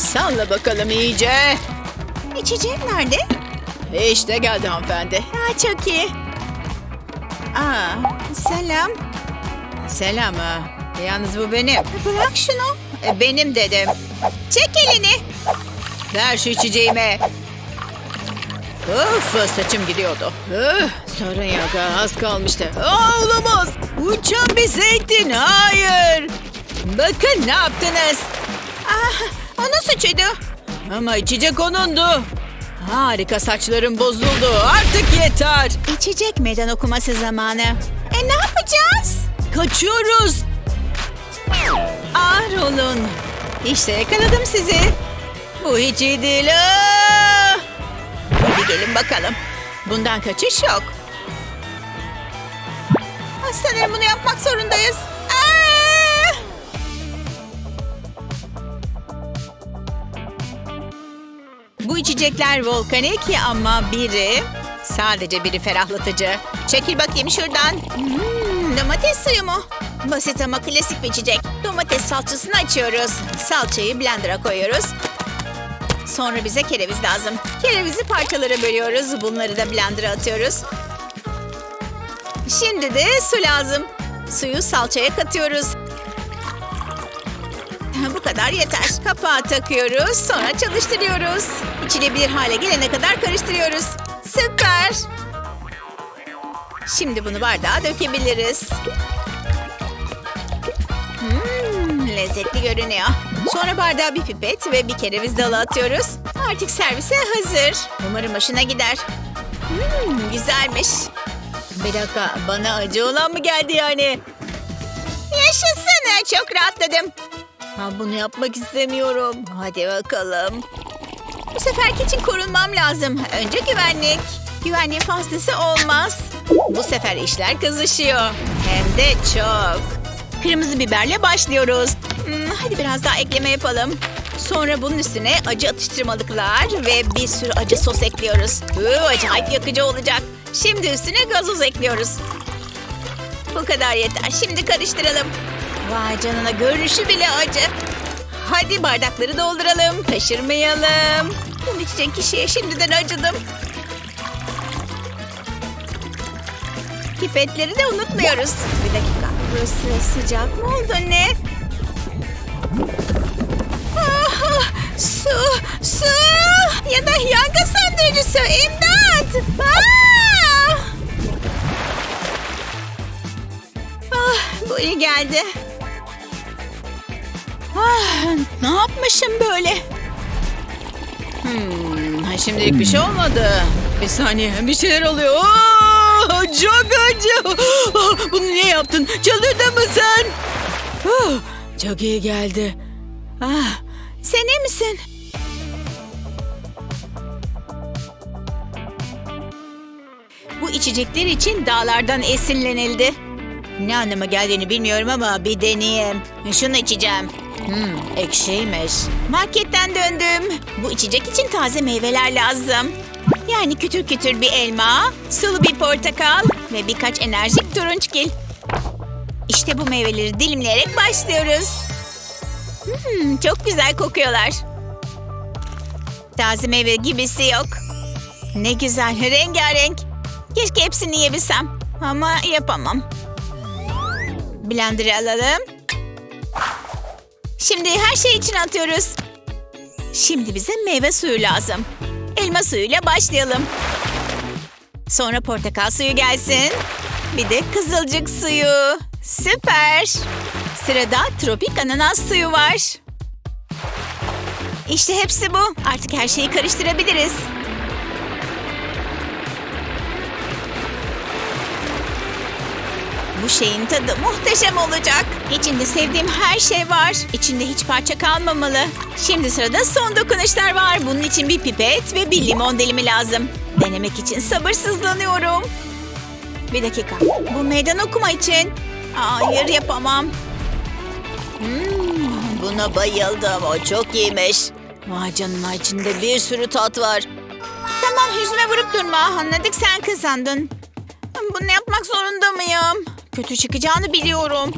Salla bakalım iyice. İçeceğim nerede? İşte geldi hanımefendi. Aa, çok iyi. Aa, selam. Selam ha. Yalnız bu benim. Bırak şunu. E, benim dedim. Çek elini. Ver şu içeceğimi. Of saçım gidiyordu. Öh, sorun yok az kalmıştı. Aa, olamaz. Uçan bir zeytin hayır. Bakın ne yaptınız. Ah, onun suçuydu. Ama içecek onundu. Harika saçlarım bozuldu. Artık yeter. İçecek meydan okuması zamanı. E ne yapacağız? Kaçıyoruz. Ağır olun. İşte yakaladım sizi. Bu hiç iyi değil. Aa! Hadi gelin bakalım. Bundan kaçış yok. Sanırım bunu yapmak zorundayız. İçecekler volkanik ama biri sadece biri ferahlatıcı. Çekil bakayım şuradan. Hmm, domates suyu mu? Basit ama klasik bir içecek. Domates salçasını açıyoruz. Salçayı blender'a koyuyoruz. Sonra bize kereviz lazım. Kerevizi parçalara bölüyoruz. Bunları da blender'a atıyoruz. Şimdi de su lazım. Suyu salçaya katıyoruz. Bu kadar yeter. Kapağı takıyoruz. Sonra çalıştırıyoruz. İçilebilir hale gelene kadar karıştırıyoruz. Süper. Şimdi bunu bardağa dökebiliriz. Hmm, lezzetli görünüyor. Sonra bardağa bir pipet ve bir kereviz dalı atıyoruz. Artık servise hazır. Umarım hoşuna gider. Hmm, güzelmiş. Bir dakika bana acı olan mı geldi yani? Yaşasın. Çok rahatladım. Ha, bunu yapmak istemiyorum. Hadi bakalım. Bu seferki için korunmam lazım. Önce güvenlik. Güvenliğin fazlası olmaz. Bu sefer işler kızışıyor. Hem de çok. Kırmızı biberle başlıyoruz. Hmm, hadi biraz daha ekleme yapalım. Sonra bunun üstüne acı atıştırmalıklar ve bir sürü acı sos ekliyoruz. Uu, acayip yakıcı olacak. Şimdi üstüne gazoz ekliyoruz. Bu kadar yeter. Şimdi karıştıralım. Vay canına görünüşü bile acı. Hadi bardakları dolduralım. Taşırmayalım. Bunu içecek kişiye şimdiden acıdım. Pipetleri de unutmuyoruz. Bir dakika. Burası sıcak mı oldu ne? Ah, su, su ya da yangın söndürücüsü. İmdat! Ah! Ah, bu iyi geldi. Ah, ne yapmışım böyle? Hmm, şimdilik bir şey olmadı. Bir saniye bir şeyler oluyor. Aa, çok acı. Ah, Bunu niye yaptın? Çıldırdın mı sen? Ah, çok iyi geldi. Ah, Sen iyi misin? Bu içecekler için dağlardan esinlenildi. Ne anlama geldiğini bilmiyorum ama bir deneyeyim. Şunu içeceğim. Hmm, ekşiymiş. Marketten döndüm. Bu içecek için taze meyveler lazım. Yani kütür kütür bir elma, sulu bir portakal ve birkaç enerjik turunçgil. İşte bu meyveleri dilimleyerek başlıyoruz. Hmm, çok güzel kokuyorlar. Taze meyve gibisi yok. Ne güzel, rengarenk. Keşke hepsini yiyebilsem. Ama yapamam. Blender'ı alalım. Şimdi her şeyi içine atıyoruz. Şimdi bize meyve suyu lazım. Elma suyuyla başlayalım. Sonra portakal suyu gelsin. Bir de kızılcık suyu. Süper. Sırada tropik ananas suyu var. İşte hepsi bu. Artık her şeyi karıştırabiliriz. Şeyin tadı muhteşem olacak. İçinde sevdiğim her şey var. İçinde hiç parça kalmamalı. Şimdi sırada son dokunuşlar var. Bunun için bir pipet ve bir limon dilimi lazım. Denemek için sabırsızlanıyorum. Bir dakika. Bu meydan okuma için. Hayır yapamam. Hmm, buna bayıldım. O çok iyiymiş. Vay canına içinde bir sürü tat var. Tamam yüzüme vurup durma. Anladık sen kazandın. Bunu yapmak zorunda mıyım? Kötü çıkacağını biliyorum.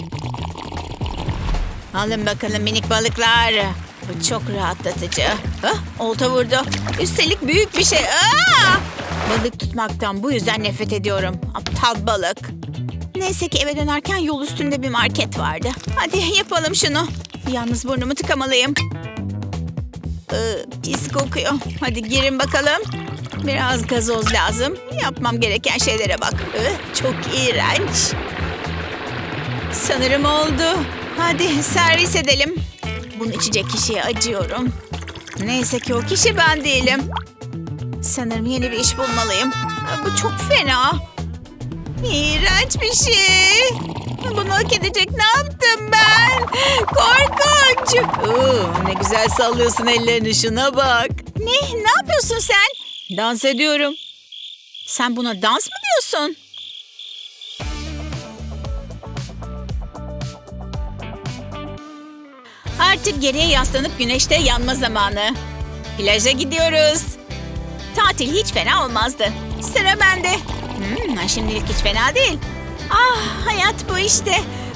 Alın bakalım minik balıklar. Bu çok rahatlatıcı. Hah, olta vurdu. Üstelik büyük bir şey. Aa! Balık tutmaktan bu yüzden nefret ediyorum. Aptal balık. Neyse ki eve dönerken yol üstünde bir market vardı. Hadi yapalım şunu. Yalnız burnumu tıkamalıyım. Ee, pis kokuyor. Hadi girin bakalım. Biraz gazoz lazım. Yapmam gereken şeylere bak. Çok iğrenç. Sanırım oldu. Hadi servis edelim. Bunu içecek kişiye acıyorum. Neyse ki o kişi ben değilim. Sanırım yeni bir iş bulmalıyım. Bu çok fena. İğrenç bir şey. Bunu hak edecek ne yaptım ben? Korkunç. Oo, ne güzel sallıyorsun ellerini şuna bak. Ne? Ne yapıyorsun sen? Dans ediyorum. Sen buna dans mı diyorsun? Artık geriye yaslanıp güneşte yanma zamanı. Plaja gidiyoruz. Tatil hiç fena olmazdı. Sıra bende. Hmm, şimdilik hiç fena değil. Ah hayat bu işte.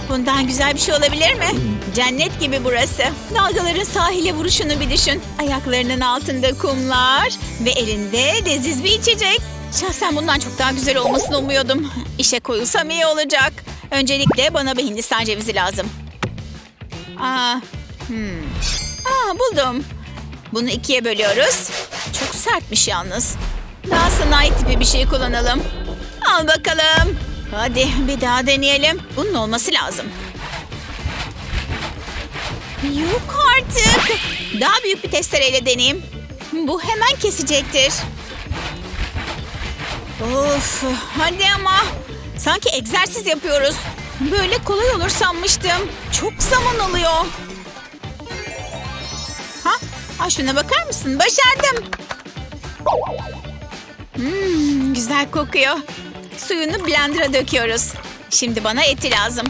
Bundan güzel bir şey olabilir mi? Cennet gibi burası. Dalgaların sahile vuruşunu bir düşün. Ayaklarının altında kumlar ve elinde leziz bir içecek. Şahsen bundan çok daha güzel olmasını umuyordum. İşe koyulsam iyi olacak. Öncelikle bana bir Hindistan cevizi lazım. Aa, hmm. Aa, buldum. Bunu ikiye bölüyoruz. Çok sertmiş yalnız. Daha sanayi tipi bir şey kullanalım. Al bakalım. Hadi bir daha deneyelim. Bunun olması lazım. Yok artık. Daha büyük bir testereyle deneyeyim. Bu hemen kesecektir. Of hadi ama. Sanki egzersiz yapıyoruz. Böyle kolay olur sanmıştım. Çok zaman alıyor. Ha? Ay şuna bakar mısın? Başardım. Hmm, güzel kokuyor. Suyunu blender'a döküyoruz. Şimdi bana eti lazım.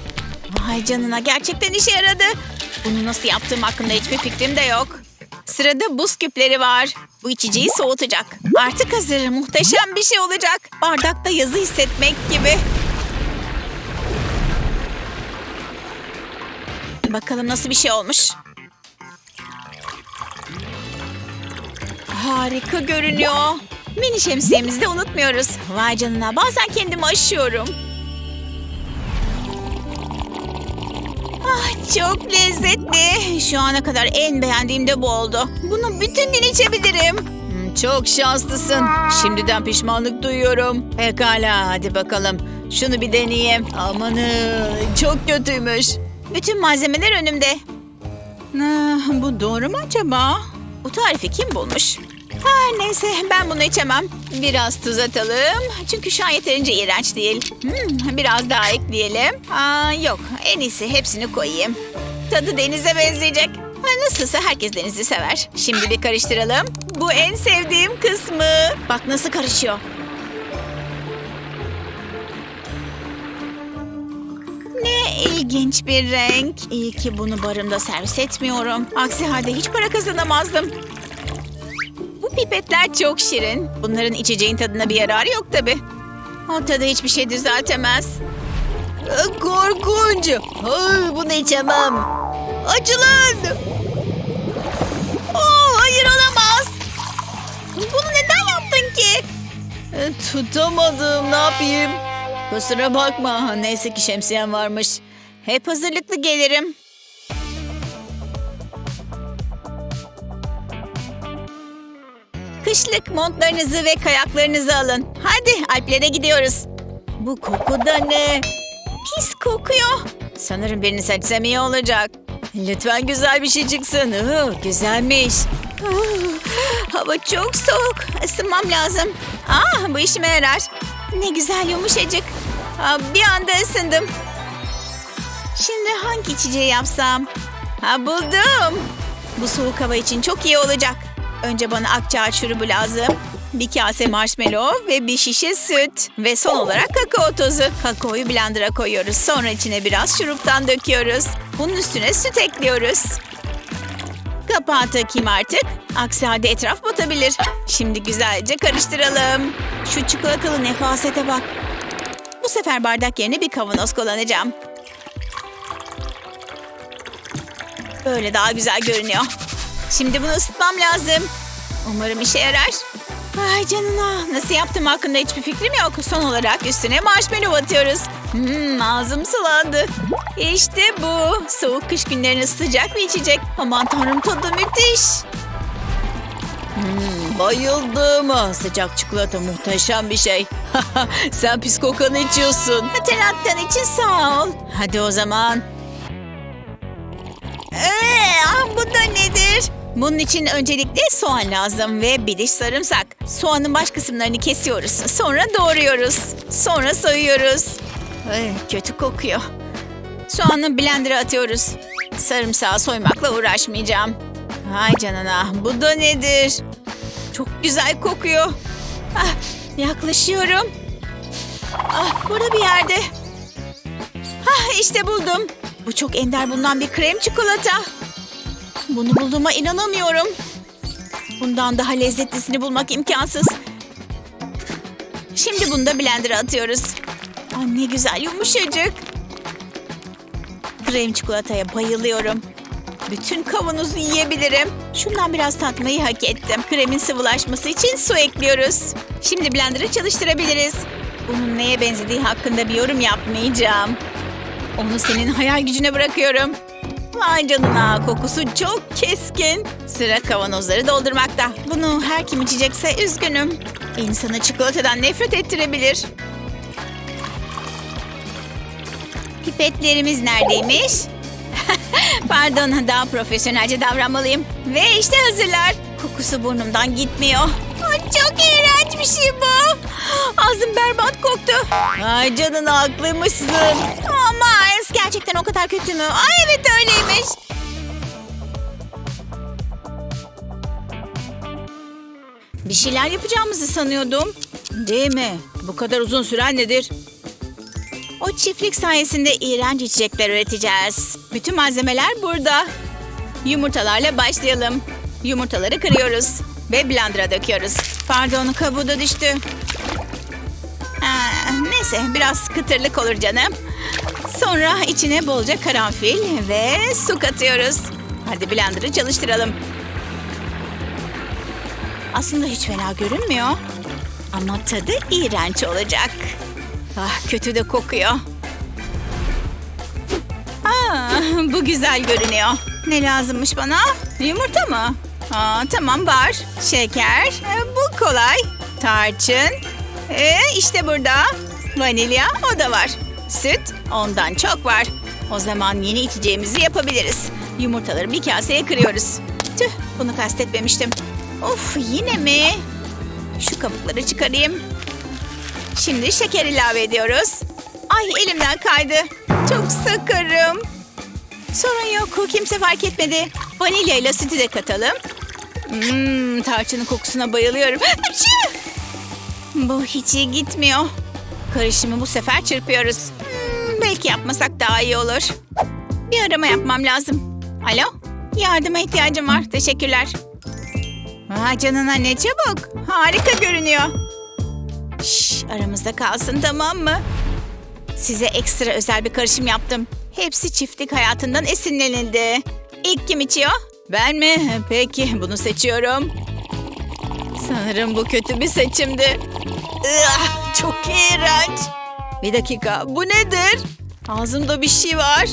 Vay canına gerçekten işe yaradı. Bunu nasıl yaptığım hakkında hiçbir fikrim de yok. Sırada buz küpleri var. Bu içeceği soğutacak. Artık hazır. Muhteşem bir şey olacak. Bardakta yazı hissetmek gibi. Bakalım nasıl bir şey olmuş. Harika görünüyor. Mini şemsiyemizi de unutmuyoruz. Vay canına bazen kendimi aşıyorum. Ah, çok lezzetli. Şu ana kadar en beğendiğim de bu oldu. Bunu bütün gün içebilirim. Hmm, Çok şanslısın. Şimdiden pişmanlık duyuyorum. Pekala hadi bakalım. Şunu bir deneyeyim. Amanı çok kötüymüş. Bütün malzemeler önümde. Ah, bu doğru mu acaba? Bu tarifi kim bulmuş? Her neyse ben bunu içemem. Biraz tuz atalım. Çünkü şu an yeterince iğrenç değil. Hmm, biraz daha ekleyelim. Aa, yok en iyisi hepsini koyayım. Tadı denize benzeyecek. Ha, nasılsa herkes denizi sever. Şimdi bir karıştıralım. Bu en sevdiğim kısmı. Bak nasıl karışıyor. Ne ilginç bir renk. İyi ki bunu barımda servis etmiyorum. Aksi halde hiç para kazanamazdım. Pipetler çok şirin. Bunların içeceğin tadına bir yararı yok tabi. O tadı hiçbir şey düzeltemez. Ee, Korkunç. Ay, bunu içemem. Açılın. Oo, hayır olamaz. Bunu neden yaptın ki? Ee, Tutamadım ne yapayım? Kusura bakma. Neyse ki şemsiyem varmış. Hep hazırlıklı gelirim. Kışlık montlarınızı ve kayaklarınızı alın. Hadi Alplere gidiyoruz. Bu koku da ne? Pis kokuyor. Sanırım birini seçsem iyi olacak. Lütfen güzel bir şey çıksın. Oo, güzelmiş. Hava çok soğuk. Isınmam lazım. Ah bu işime yarar. Ne güzel yumuşacık. Ah, bir anda ısındım. Şimdi hangi içeceği yapsam? Ha buldum. Bu soğuk hava için çok iyi olacak. Önce bana akçaağaç şurubu lazım. Bir kase marshmallow ve bir şişe süt. Ve son olarak kakao tozu. Kakaoyu blender'a koyuyoruz. Sonra içine biraz şuruptan döküyoruz. Bunun üstüne süt ekliyoruz. Kapağı takayım artık. Aksi halde etraf batabilir. Şimdi güzelce karıştıralım. Şu çikolatalı nefasete bak. Bu sefer bardak yerine bir kavanoz kullanacağım. Böyle daha güzel görünüyor. Şimdi bunu ısıtmam lazım. Umarım işe yarar. Ay canına. Nasıl yaptım hakkında hiçbir fikrim yok. Son olarak üstüne marshmallow atıyoruz. Hmm, ağzım sulandı. İşte bu. Soğuk kış günlerinin sıcak bir içecek. Aman tanrım tadı müthiş. Hmm, bayıldım. Sıcak çikolata muhteşem bir şey. Sen pis kokanı içiyorsun. Hatırlattığın için sağ ol. Hadi o zaman. Ee, Bunun için öncelikle soğan lazım ve bir diş sarımsak. Soğanın baş kısımlarını kesiyoruz. Sonra doğruyoruz. Sonra soyuyoruz. Ay, kötü kokuyor. Soğanı blender'a atıyoruz. Sarımsağı soymakla uğraşmayacağım. Ay canına bu da nedir? Çok güzel kokuyor. Ah, yaklaşıyorum. Ah, burada bir yerde. Ah, işte buldum. Bu çok ender bulunan bir krem çikolata. Bunu bulduğuma inanamıyorum. Bundan daha lezzetlisini bulmak imkansız. Şimdi bunu da blender'a atıyoruz. Aa, ne güzel yumuşacık. Krem çikolataya bayılıyorum. Bütün kavanozu yiyebilirim. Şundan biraz tatmayı hak ettim. Kremin sıvılaşması için su ekliyoruz. Şimdi blender'ı çalıştırabiliriz. Bunun neye benzediği hakkında bir yorum yapmayacağım. Onu senin hayal gücüne bırakıyorum. Vay canına kokusu çok keskin. Sıra kavanozları doldurmakta. Bunu her kim içecekse üzgünüm. İnsanı çikolatadan nefret ettirebilir. Pipetlerimiz neredeymiş? Pardon daha profesyonelce davranmalıyım. Ve işte hazırlar. Kokusu burnumdan gitmiyor. Çok iğrenç bir şey bu. Ağzım berbat koktu. Ay canına haklıymışsın. Ama gerçekten o kadar kötü mü? Ay evet öyleymiş. Bir şeyler yapacağımızı sanıyordum. Değil mi? Bu kadar uzun süren nedir? O çiftlik sayesinde iğrenç içecekler üreteceğiz. Bütün malzemeler burada. Yumurtalarla başlayalım. Yumurtaları kırıyoruz ve blender'a döküyoruz. Pardon kabuğu da düştü. Neyse biraz kıtırlık olur canım. Sonra içine bolca karanfil ve su katıyoruz. Hadi blender'ı çalıştıralım. Aslında hiç fena görünmüyor. Ama tadı iğrenç olacak. Ah kötü de kokuyor. Aa, bu güzel görünüyor. Ne lazımmış bana? Yumurta mı? Aa, tamam var. Şeker. Ee, bu kolay. Tarçın. Ee, işte burada. Vanilya o da var. Süt ondan çok var. O zaman yeni içeceğimizi yapabiliriz. Yumurtaları bir kaseye kırıyoruz. Tüh bunu kastetmemiştim. Of yine mi? Şu kabukları çıkarayım. Şimdi şeker ilave ediyoruz. Ay elimden kaydı. Çok sakarım. Sorun yok kimse fark etmedi. Vanilya ile sütü de katalım. Hmm, tarçının kokusuna bayılıyorum. Bu hiç iyi gitmiyor. Karışımı bu sefer çırpıyoruz. Hmm, belki yapmasak daha iyi olur. Bir arama yapmam lazım. Alo? Yardıma ihtiyacım var. Teşekkürler. Aa, canına ne çabuk. Harika görünüyor. Şş, aramızda kalsın tamam mı? Size ekstra özel bir karışım yaptım. Hepsi çiftlik hayatından esinlenildi. İlk kim içiyor? Ben mi? Peki bunu seçiyorum. Sanırım bu kötü bir seçimdi. Ugh, çok iğrenç. Bir dakika bu nedir? Ağzımda bir şey var.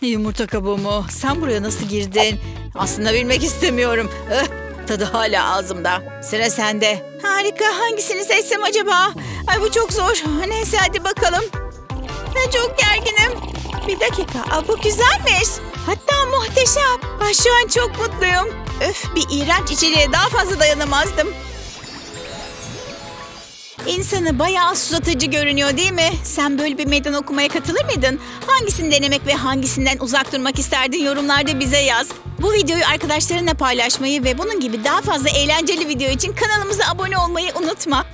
Yumurta kabuğu mu? Sen buraya nasıl girdin? Aslında bilmek istemiyorum. Eh, tadı hala ağzımda. Sıra sende. Harika. Hangisini seçsem acaba? Ay bu çok zor. Neyse hadi bakalım. Ben çok gerginim. Bir dakika. Aa, bu güzelmiş. Hatta muhteşem. Ay, şu an çok mutluyum. Öf bir iğrenç içeriğe daha fazla dayanamazdım. İnsanı bayağı susatıcı görünüyor değil mi? Sen böyle bir meydan okumaya katılır mıydın? Hangisini denemek ve hangisinden uzak durmak isterdin yorumlarda bize yaz. Bu videoyu arkadaşlarınla paylaşmayı ve bunun gibi daha fazla eğlenceli video için kanalımıza abone olmayı unutma.